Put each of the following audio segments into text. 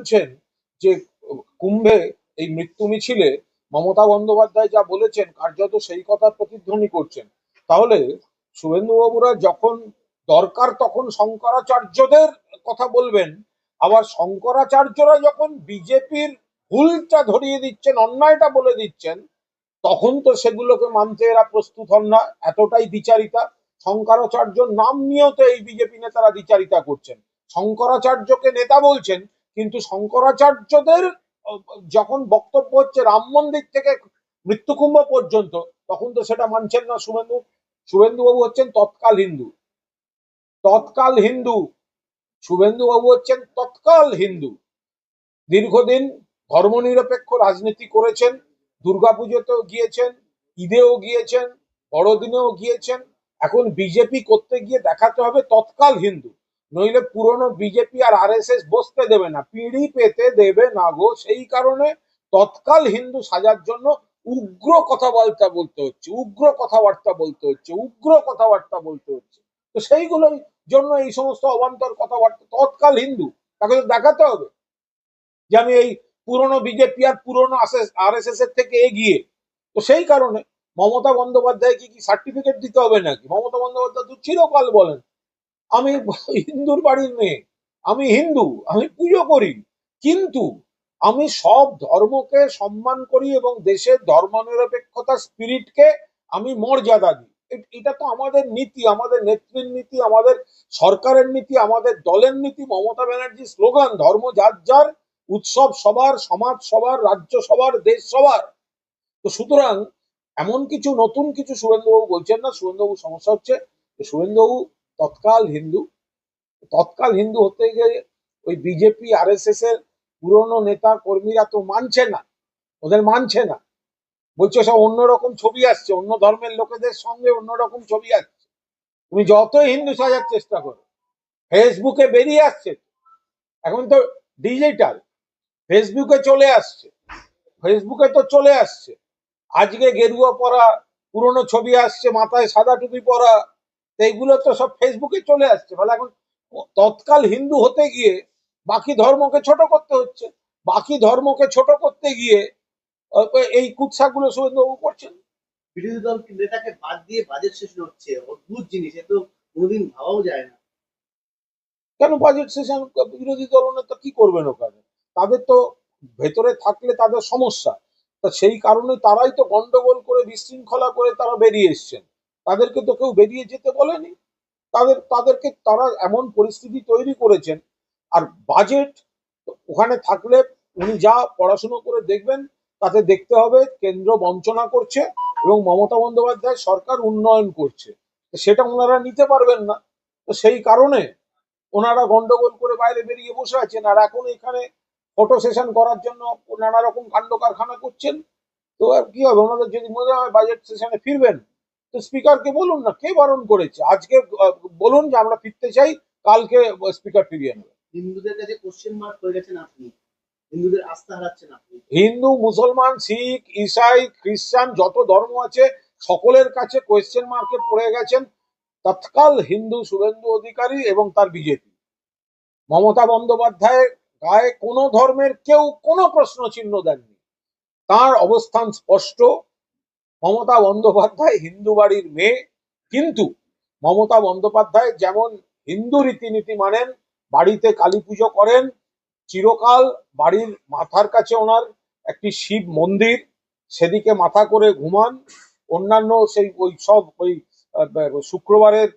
বলছেন যে কুম্ভে এই মৃত্যু মিছিলে মমতা বন্দ্যোপাধ্যায় যা বলেছেন, কার্যত সেই কথা প্রতিধ্বনি করছেন। তাহলে শুভেন্দুবাবুরা যখন দরকার তখন শঙ্করাচার্যদের কথা বলবেন, আবার শঙ্করাচার্যরা যখন বিজেপির ভুলটা ধরিয়ে দিচ্ছেন, অন্যায়টা বলে দিচ্ছেন, তখন তো সেগুলোকে মানতে এরা প্রস্তুত হন না, এতটাই দ্বিচারিতা শঙ্করাচার্য নাম নিয়েও তো এই বিজেপি নেতারা দ্বিচারিতা করছেন। শঙ্করাচার্যকে নেতা বলছেন কিন্তু শঙ্করাচার্যদের যখন বক্তব্য হচ্ছে রাম মন্দির থেকে মৃত্যুকুম্ভ পর্যন্ত, তখন তো সেটা মানছেন না শুভেন্দু, শুভেন্দুবাবু হচ্ছেন তৎকাল হিন্দু। তৎকাল হিন্দু, শুভেন্দুবাবু হচ্ছেন তৎকাল হিন্দু। দীর্ঘদিন ধর্মনিরপেক্ষ রাজনীতি করেছেন, দুর্গাপুজোতেও গিয়েছেন, ঈদেও গিয়েছেন, বড়দিনেও গিয়েছেন, এখন বিজেপি করতে গিয়ে দেখাতে হবে তৎকাল হিন্দু। নইলে পুরনো বিজেপি আর আরএসএস বসতে দেবে না, পিড়ি পেতে দেবে না গো। সেই কারণে তৎকাল হিন্দু সাজার জন্য উগ্র কথাবার্তা বলতে হচ্ছে, উগ্র কথাবার্তা বলতে হচ্ছে, উগ্র কথাবার্তা বলতে হচ্ছে। তো সেইগুলোর জন্য এই সমস্ত অবান্তর কথাবার্তা, তৎকাল হিন্দু, তাকে তো দেখাতে হবে যে আমি এই পুরনো বিজেপি আর পুরনো আর এস এর থেকে এগিয়ে। তো সেই কারণে মমতা বন্দ্যোপাধ্যায়কে কি সার্টিফিকেট দিতে হবে নাকি? মমতা বন্দ্যোপাধ্যায় তো চিরকাল বলেন আমি হিন্দুর বাড়ির মেয়ে, আমি হিন্দু, আমি পুজো করি। কিন্তু আমি সব ধর্মকে সম্মান করি এবং দেশের ধর্মনিরপেক্ষতার স্পিরিটকে আমি মর্যাদা দিই। এটা তো আমাদের নীতি, আমাদের নেত্রীর নীতি, আমাদের সরকারের নীতি, আমাদের দলের নীতি, মমতা ব্যানার্জির স্লোগান, ধর্ম যার যার, উৎসব সবার, সমাজ সবার, রাজ্য সবার, দেশ সবার। তো সুতরাং এমন কিছু, নতুন কিছু শুভেন্দুবাবু বলছেন না শুভেন্দুবাবু সমস্যা হচ্ছে শুভেন্দুবাবু তৎকাল হিন্দু। তৎকাল হিন্দু হতে গিয়ে ওই বিজেপি আর এস এর পুরনো নেতা কর্মীরা তো মানছে না। ওদের মানছে না। বলছে সব অন্যরকম ছবি আসছে, অন্য ধর্মের লোকেদের সঙ্গে অন্যরকম ছবি আসছে। তুমি যতই হিন্দু সাজার চেষ্টা করো, ফেসবুকে বেরিয়ে আসছে এখন তো ডিজিটাল, ফেসবুকে চলে আসছে। ফেসবুকে তো চলে আসছে। আজকে গেরুয়া পরা পুরনো ছবি আসছে, মাথায় সাদা টুপি পরা তো এইগুলো তো সব ফেসবুকে চলে আসছে। ফলে এখন তৎকাল হিন্দু হতে গিয়ে বাকি ধর্মকে ছোট করতে হচ্ছে। বাকি ধর্মকে ছোট করতে গিয়ে এই কুৎসাগুলো শুভেন্দুবাবু করছেন। বিরোধী দল নেতাকে বাদ দিয়ে বাজেট সেশন হচ্ছে? অদ্ভুত জিনিস এ তো কোনোদিন ভাবাও যায় না। কেন বাজেট সেশন বিরোধী দলনেতা কি করবেন ওখানে? তাদের তো ভেতরে থাকলে তাদের সমস্যা। তা সেই কারণে তারাই তো গন্ডগোল করে বিশৃঙ্খলা করে তারা বেরিয়ে এসছেন। তাদেরকে তো কেউ বেরিয়ে যেতে বলেনি। তাদের, তাদেরকে তারা এমন পরিস্থিতি তৈরি করেছেন। আর বাজেট ওখানে থাকলে উনি যা পড়াশুনো করে দেখবেন, তাতে দেখতে হবে কেন্দ্র বঞ্চনা করছে এবং মমতা বন্দ্যোপাধ্যায় সরকার উন্নয়ন করছে। সেটা ওনারা নিতে পারবেন না। তো সেই কারণে ওনারা গন্ডগোল করে বাইরে বেরিয়ে বসে আছেন। আর এখন এখানে ফটো সেশন করার জন্য নানা রকম কাণ্ড কারখানা করছেন। তো আর কি হবে? ওনাদের যদি মনে হয় বাজেট সেশনে ফিরবেন তো স্পিকারকে বলুন না কে বারণ করেছে? আজকে বলুন যে আমরা ফিরতে চাই কালকে স্পিকার ফিরিয়ে নেবে। হিন্দুদের কাছে কোশ্চেন মার্ক হয়ে গেছেন আপনি। হিন্দুদের আস্থা হারাচ্ছেন আপনি। হিন্দু মুসলমান শিখ ইসাই খ্রিস্টান যত ধর্ম আছে সকলের কাছে কোয়েশ্চেন মার্কে পড়ে গেছেন তৎকাল হিন্দু শুভেন্দু অধিকারী এবং তার বিজেপি। মমতা বন্দ্যোপাধ্যায় গায়ে কোনো ধর্মের কেউ কোনো প্রশ্ন চিহ্ন দেননি। তার অবস্থান স্পষ্ট মমতা বন্দ্যোপাধ্যায় হিন্দু বাড়ির মেয়ে। কিন্তু মমতা বন্দ্যোপাধ্যায় যেমন হিন্দু রীতিনীতি মানেন, বাড়িতে কালী পুজো করেন, চিরকাল বাড়ির মাথার কাছে ওনার একটি শিব মন্দির, সেদিকে মাথা করে ঘুমান। অন্যান্য সেই ওই সব ওই শুক্রবারের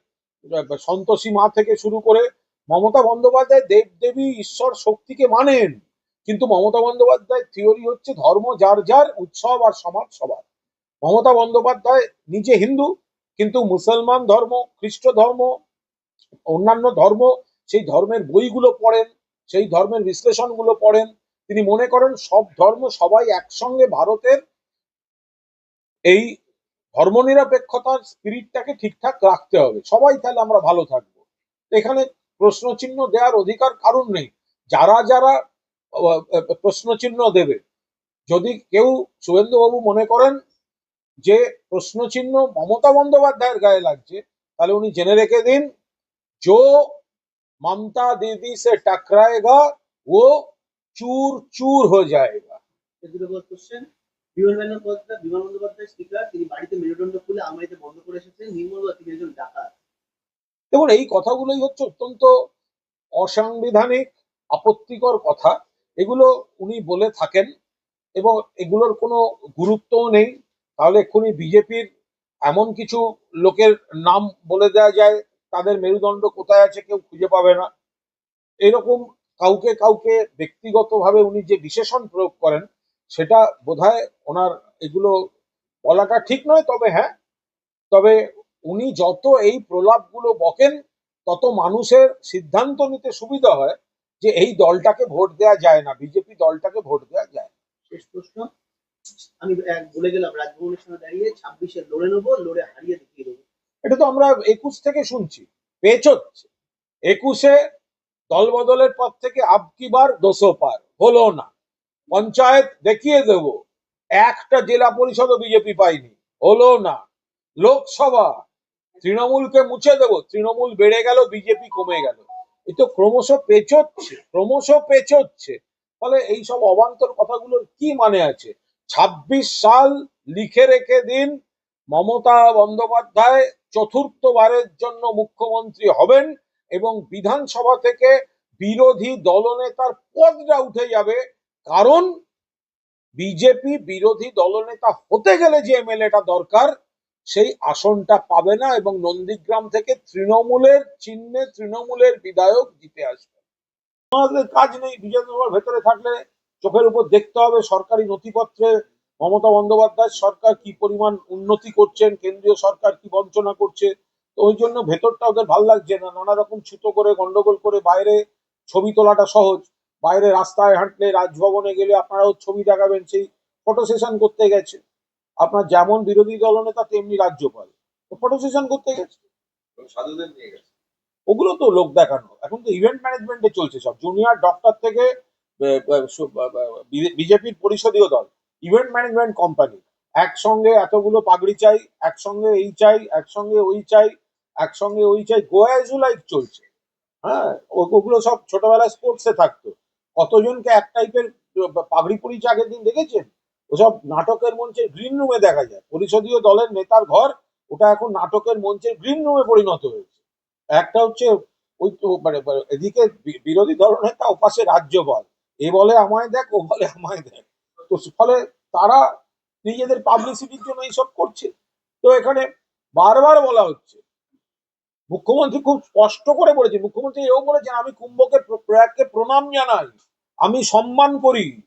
সন্তোষী মা থেকে শুরু করে মমতা বন্দ্যোপাধ্যায় দেব দেবী ঈশ্বর শক্তিকে মানেন। কিন্তু মমতা বন্দ্যোপাধ্যায় থিওরি হচ্ছে ধর্ম যার যার, উৎসব আর সমাজ সবার। মমতা বন্দ্যোপাধ্যায় নিজে হিন্দু কিন্তু মুসলমান ধর্ম খ্রিস্ট ধর্ম অন্যান্য ধর্ম সেই ধর্মের বইগুলো পড়েন সেই ধর্মের বিশ্লেষণগুলো পড়েন। তিনি মনে করেন সব ধর্ম সবাই একসঙ্গে ভারতের। এই ধর্মনিরপেক্ষতার স্পিরিটটাকে ঠিকঠাক রাখতে হবে। সবাই তাহলে আমরা ভালো থাকব। এখানে প্রশ্নচিহ্ন দেওয়ার অধিকার কারণ নেই? যারা যারা আহ, প্রশ্নচিহ্ন দেবে। যদি কেউ শুভেন্দুবাবু মনে করেন যে প্রশ্নচিহ্ন মমতা বন্দ্যোপাধ্যায়ের গায়ে লাগছে তাহলে উনি জেনে রেখে দিন जो মমতা দিদি সে টাকরায়েগা ও চুর চুর হয়ে যায়গা বাড়িতে মেরুদণ্ড খুলে বন্ধ করে দেখুন এই কথাগুলোই হচ্ছে অত্যন্ত অসাংবিধানিক আপত্তিকর কথা। এগুলো উনি বলে থাকেন এবং এগুলোর কোনো গুরুত্বও নেই। তাহলে এক্ষুনি বিজেপির এমন কিছু লোকের নাম বলে দেওয়া যায়, তাদের মেরুদণ্ড কোথায় আছে কেউ খুঁজে পাবে না এরকম কাউকে কাউকে ব্যক্তিগতভাবে উনি যে বিশেষণ প্রয়োগ করেন, সেটা বোধহয় ওনার এগুলো বলাটা ঠিক নয়, তবে হ্যাঁ তবে উনি যত এই প্রলাপগুলো বকেন, তত মানুষের সিদ্ধান্ত নিতে সুবিধা হয় যে এই দলটাকে ভোট দেওয়া যায় না, বিজেপি দলটাকে ভোট দেওয়া যায়। শেষ প্রশ্ন আমি বলে গেলাম, রাজভবনের সামনে দাঁড়িয়ে ছাব্বিশে লড়ে নেব, লড়ে হারিয়ে দেখিয়ে দেবো। এটা তো আমরা একুশ থেকে শুনছি পেচ হচ্ছে। একুশে দল বদলের পর থেকে আবকিবার দোষো পার, হলো না। পঞ্চায়েত দেখিয়ে দেব, একটা জেলা পরিষদও বিজেপি পাইনি হলো না। লোকসভা, তৃণমূলকে মুছে দেব, তৃণমূল বেড়ে গেল, বিজেপি কমে গেল। এই তো ক্রমশ পেচোচ্ছে ক্রমশ পেচোচ্ছে ফলে এই সব অবান্তর কথাগুলোর কি মানে আছে? ছাব্বিশ সাল লিখে রেখে দিন, মমতা বন্দ্যোপাধ্যায় চতুর্থবারের জন্য মুখ্যমন্ত্রী হবেন এবং বিধানসভা থেকে বিরোধী দলনেতার পদটা উঠে যাবে। কারণ বিজেপি বিরোধী দলনেতা হতে গেলে যে এমএলএটা দরকার, সেই আসনটা পাবে না এবং নন্দীগ্রাম থেকে তৃণমূলের চিহ্নে তৃণমূলের বিধায়ক জিতে আসবে। আমাদের কাজ নেই বিধানসভার ভেতরে থাকলে চোখের উপর দেখতে হবে সরকারি নথিপত্রে মমতা বন্দ্যোপাধ্যায় সরকার কি পরিমাণ উন্নতি করছেন কেন্দ্রীয় সরকার কি বঞ্চনা করছে তো ওই জন্য ভেতরটা ওদের ভালো লাগছে না। নানা রকম ছুতো করে গন্ডগোল করে বাইরে ছবি তোলাটা সহজ। বাইরে রাস্তায় হাঁটলে রাজভবনে গেলে আপনারাও ছবি দেখাবেন সেই ফটো সেশন করতে গেছে। আপনার যেমন বিরোধী দলনেতা তেমনি রাজ্যপাল। ফটো সেশন করতে গেছে। সাধুদের নিয়ে গেছে? ওগুলো তো লোক দেখানো। এখন তো ইভেন্ট ম্যানেজমেন্টে চলছে সব। জুনিয়র ডক্টর থেকে বিজেপির পরিষদীয় দল ইভেন্ট ম্যানেজমেন্ট কোম্পানি একসঙ্গে এতগুলো পাগড়ি চাই, একসঙ্গে এই চাই, একসঙ্গে ওই চাই, একসঙ্গে ওই চাই গোয়াজু লাইফ চলছে। হ্যাঁ ওগুলো সব ছোটবেলায় স্পোর্টসে থাকতো। কতজনকে এক টাইপের পাগড়ি পরিচয় আগের দিন দেখেছেন? ওসব নাটকের মঞ্চে গ্রিন রুমে দেখা যায়। পরিষদীয় দলের নেতার ঘর, ওটা এখন নাটকের মঞ্চে গ্রিন রুমে পরিণত হয়েছে। একটা হচ্ছে ওই মানে মানে এদিকে বিরোধী দলনেতা, ওপাশে রাজ্যপাল। এ বলে আমায় দেখ, ও বলে আমায় দেখ। তো ফলে তারা নিজেদের পাবলিসিটির জন্য এইসব করছে। তো এখানে বারবার বলা হচ্ছে। মুখ্যমন্ত্রী খুব স্পষ্ট করে বলেছে, মুখ্যমন্ত্রী এও বলেছেন, আমি কুম্ভকে প্র- প্রয়াগকে প্রণাম জানাই, আমি সম্মান করি।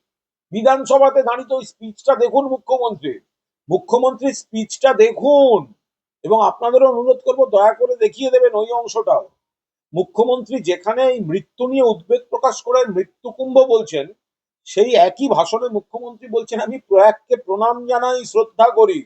বিধানসভাতে দাঁড়িয়ে ওই স্পিচটা দেখুন মুখ্যমন্ত্রী। মুখ্যমন্ত্রীর স্পিচটা দেখুন। এবং আপনাদেরও অনুরোধ করব, দয়া করে দেখিয়ে দেবেন ওই অংশটাও। মুখ্যমন্ত্রী যেখানে এই মৃত্যু নিয়ে উদ্বেগ প্রকাশ করে মৃত্যু কুম্ভ বলছেন, সেই একই ভাষণে মুখ্যমন্ত্রী বলছেন, আমি প্রয়াগকে প্রণাম জানাই, শ্রদ্ধা করি।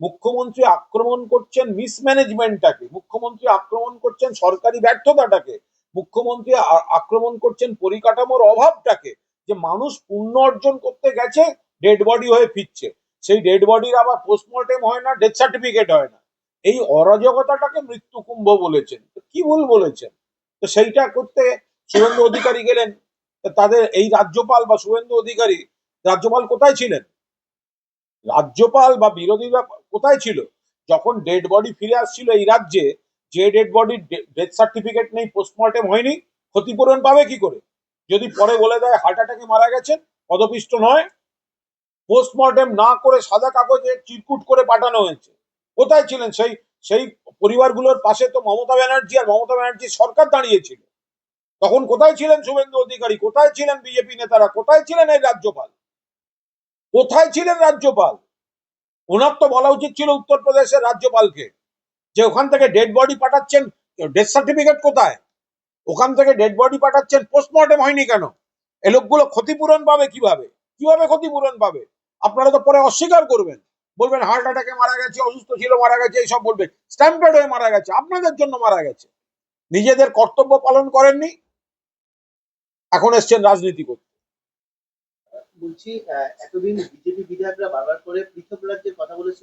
মুখ্যমন্ত্রী আক্রমণ করছেন মিসম্যানেজমেন্টটাকে মুখ্যমন্ত্রী আক্রমণ করছেন সরকারি ব্যর্থতাটাকে। মুখ্যমন্ত্রী আক্রমণ করছেন পরিকাঠামোর অভাবটাকে। যে মানুষ পুণ্য অর্জন করতে গেছে ডেড বডি হয়ে ফিরছে। সেই ডেড বডির আবার পোস্টমর্টেম হয় না ডেথ সার্টিফিকেট হয় না। এই অরাজকতাটাকে মৃত্যু কুম্ভ বলেছেন। কি ভুল বলেছেন? তো সেইটা করতে শুভেন্দু অধিকারী গেলেন। তাদের এই রাজ্যপাল বা শুভেন্দু অধিকারী, রাজ্যপাল কোথায় ছিলেন? রাজ্যপাল বা বিরোধীরা কোথায় ছিল? যখন ডেড বডি ফিরে আসছিল এই রাজ্যে, যে ডেড বডির ডেথ সার্টিফিকেট নেই পোস্টমর্টেম হয়নি, ক্ষতিপূরণ পাবে কি করে? যদি পরে বলে দেয় হার্ট অ্যাটাকে মারা গেছেন, পদপিষ্ট নয়। পোস্টমর্টেম না করে সাদা কাগজে চিরকুট করে পাঠানো হয়েছে। কোথায় ছিলেন সেই সেই পরিবারগুলোর পাশে তো মমতা ব্যানার্জি আর মমতা ব্যানার্জির সরকার দাঁড়িয়েছিল। তখন কোথায় ছিলেন শুভেন্দু অধিকারী? কোথায় ছিলেন বিজেপি নেতারা? কোথায় ছিলেন এই রাজ্যপাল? কোথায় ছিলেন রাজ্যপাল? ওনার তো বলা উচিত ছিল উত্তরপ্রদেশের রাজ্যপালকে যে ওখান থেকে ডেড বডি পাঠাচ্ছেন, ডেথ সার্টিফিকেট কোথায়? ওখান থেকে ডেড বডি পাঠাচ্ছেন পোস্টমর্টেম হয়নি কেন? এ লোকগুলো ক্ষতিপূরণ পাবে কীভাবে? কীভাবে ক্ষতিপূরণ পাবে? আপনারা তো পরে অস্বীকার করবেন। বলবেন হার্ট অ্যাটাকে মারা গেছে, অসুস্থ ছিল, মারা গেছে, এইসব বলবেন স্ট্যাম্পেড হয়ে মারা গেছে, আপনাদের জন্য মারা গেছে। নিজেদের কর্তব্য পালন করেননি, এখন এসছেন রাজনীতি করতে। বলছি এতদিন বিজেপি বিধায়করা বারবার করে পৃথক রাজ্যের কথা বলেছে